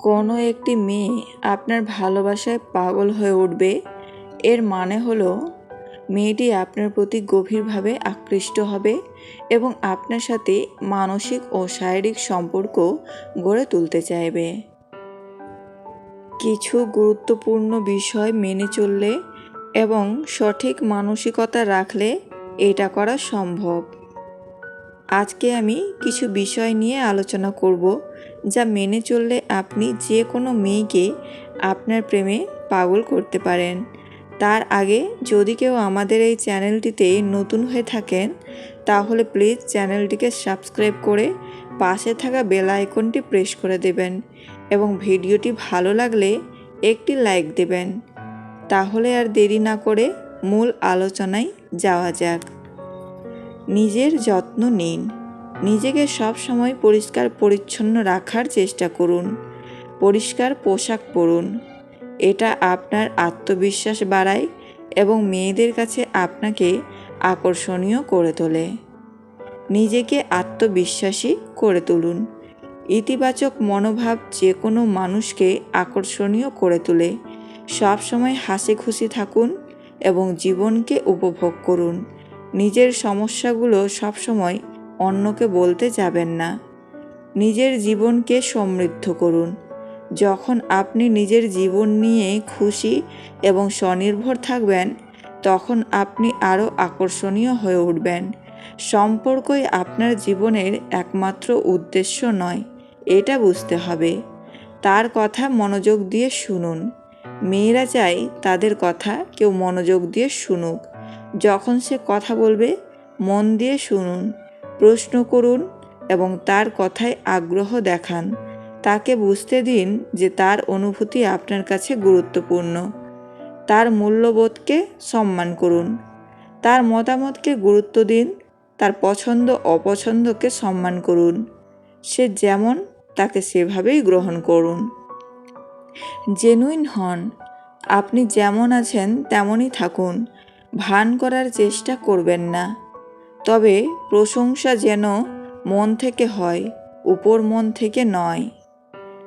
কোনো একটি মেয়ে আপনার ভালোবাসায় পাগল হয়ে উঠবে, এর মানে হলো মেয়েটি আপনার প্রতি গভীরভাবে আকৃষ্ট হবে এবং আপনার সাথে মানসিক ও শারীরিক সম্পর্ক গড়ে তুলতে চাইবে। কিছু গুরুত্বপূর্ণ বিষয় মেনে চললে এবং সঠিক মানসিকতা রাখলে এটা করা সম্ভব। আজকে আমি কিছু বিষয় নিয়ে আলোচনা করব যা মেনে চললে আপনি যে কোনো মেয়েকে আপনার প্রেমে পাগল করতে পারেন। তার আগে যদি কেউ আমাদের এই চ্যানেলটিতে নতুন হয়ে থাকেন, তাহলে প্লিজ চ্যানেলটিকে সাবস্ক্রাইব করে পাশে থাকা বেল আইকনটি প্রেস করে দেবেন এবং ভিডিওটি ভালো লাগলে একটি লাইক দেবেন। তাহলে আর দেরি না করে মূল আলোচনায় যাওয়া যাক। নিজের যত্ন নিন। নিজেকে সব সময় পরিষ্কার পরিচ্ছন্ন রাখার চেষ্টা করুন। পরিষ্কার পোশাক পরুন। এটা আপনার আত্মবিশ্বাস বাড়ায় এবং মেয়েদের কাছে আপনাকে আকর্ষণীয় করে তোলে। নিজেকে আত্মবিশ্বাসী করে তুলুন। ইতিবাচক মনোভাব যে কোনো মানুষকে আকর্ষণীয় করে তোলে। সবসময় হাসি খুশি থাকুন এবং জীবনকে উপভোগ করুন। নিজের সমস্যাগুলো সবসময় অন্যকে বলতে যাবেন না। নিজের জীবনকে সমৃদ্ধ করুন। যখন আপনি নিজের জীবন নিয়ে খুশি এবং স্বনির্ভর থাকবেন, তখন আপনি আরও আকর্ষণীয় হয়ে উঠবেন। সম্পর্কই আপনার জীবনের একমাত্র উদ্দেশ্য নয়, এটা বুঝতে হবে। তার কথা মনোযোগ দিয়ে শুনুন। মেয়েরা চায় তাদের কথা কেউ মনোযোগ দিয়ে শুনুক। যখন সে কথা বলবে, মন দিয়ে শুনুন। প্রশ্ন করুন এবং তার কথায় আগ্রহ দেখান। তাকে বুঝতে দিন যে তার অনুভূতি আপনার কাছে গুরুত্বপূর্ণ। তার মূল্যবোধকে সম্মান করুন। তার মতামতকে গুরুত্ব দিন। তার পছন্দ অপছন্দকে সম্মান করুন। সে যেমন তাকে সেভাবেই গ্রহণ করুন। জেনুইন হন। আপনি যেমন আছেন তেমনই থাকুন। ভান করার চেষ্টা করবেন না। তবে প্রশংসা যেন মন থেকে হয়, উপর মন থেকে নয়।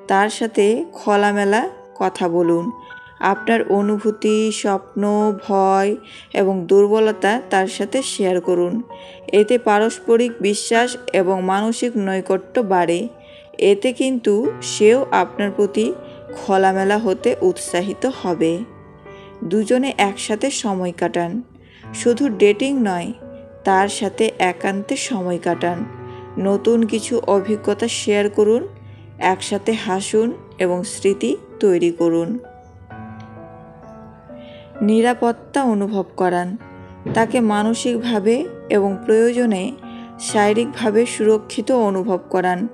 তার সাথে খোলামেলা কথা বলুন। আপনার অনুভূতি, স্বপ্ন, ভয় এবং দুর্বলতা তার সাথে শেয়ার করুন। এতে পারস্পরিক বিশ্বাস এবং মানসিক নৈকট্য বাড়ে। এতে কিন্তু সেও আপনার প্রতি খোলামেলা হতে উৎসাহিত হবে। দুজনে একসাথে সময় কাটান। শুধু ডেটিং নয় তার সাথে একান্তে সময় কাটান। নতুন কিছু অভিজ্ঞতা শেয়ার করুন, একসাথে হাসুন এবং স্মৃতি তৈরি করুন। নিরাপত্তা অনুভব করান। তাকে মানসিকভাবে এবং প্রয়োজনে শারীরিকভাবে সুরক্ষিত অনুভব করান।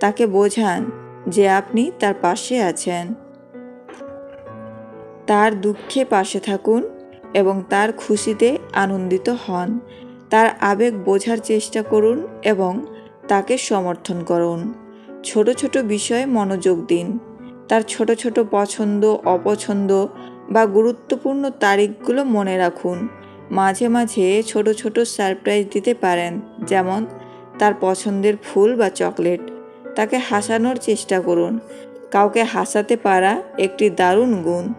তাকে বোঝান যে আপনি তার পাশে আছেন। তার দুঃখে পাশে থাকুন এবং তার খুশিতে আনন্দিত হন। তার আবেগ বোঝার চেষ্টা করুন এবং তাকে সমর্থন করুন। ছোট ছোট বিষয়ে মনোযোগ দিন। তার ছোট ছোট পছন্দ, অপছন্দ বা গুরুত্বপূর্ণ তারিখগুলো মনে রাখুন। মাঝে মাঝে ছোট ছোট সারপ্রাইজ দিতে পারেন, যেমন তার পছন্দের ফুল বা চকলেট। তাকে হাসানোর চেষ্টা করুন। কাউকে হাসাতে পারা একটি দারুণ গুণ।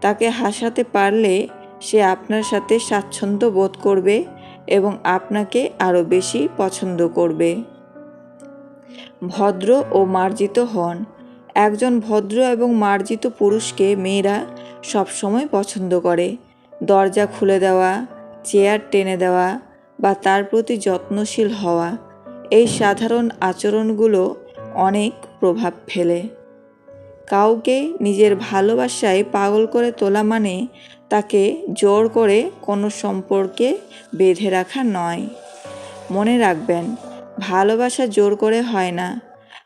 তাকে হাসাতে পারলে সে আপনার সাথে স্বাচ্ছন্দ্য বোধ করবে এবং আপনাকে আরও বেশি পছন্দ করবে। ভদ্র ও মার্জিত হন। একজন ভদ্র এবং মার্জিত পুরুষকে মেয়েরা সবসময় পছন্দ করে। দরজা খুলে দেওয়া, চেয়ার টেনে দেওয়া বা তার প্রতি যত্নশীল হওয়া। এই সাধারণ আচরণগুলো অনেক প্রভাব ফেলে। কাউকে নিজের ভালোবাসায় পাগল করে তোলা মানে তাকে জোর করে কোনো সম্পর্কে বেঁধে রাখা নয়। মনে রাখবেন, ভালোবাসা জোর করে হয় না।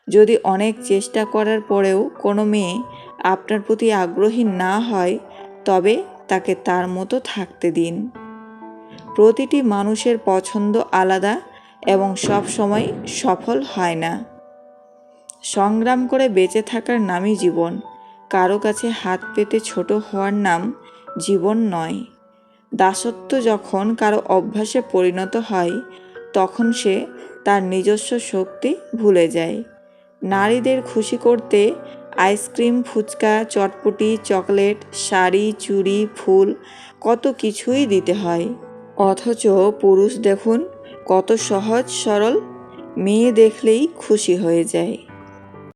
যদি অনেক চেষ্টা করার পরেও কোনো মেয়ে আপনার প্রতি আগ্রহী না হয়, তবে তাকে তার মতো থাকতে দিন। প্রতিটি মানুষের পছন্দ আলাদা এবং সব সময় সফল হয় না। সংগ্রাম করে বেঁচে থাকার নামই জীবন। কারও কাছে হাত পেতে ছোট হওয়ার নাম জীবন নয়। দাসত্ব যখন কারও অভ্যাসে পরিণত হয়, তখন সে তার নিজস্ব শক্তি ভুলে যায়। নারীদের খুশি করতে আইসক্রিম, ফুচকা, চটপটি, চকলেট, শাড়ি, চুড়ি, ফুল, কত কিছুই দিতে হয়। অথচ পুরুষ দেখুন, কত সহজ সরল মেয়ে দেখলেই খুশি হয়ে যায়।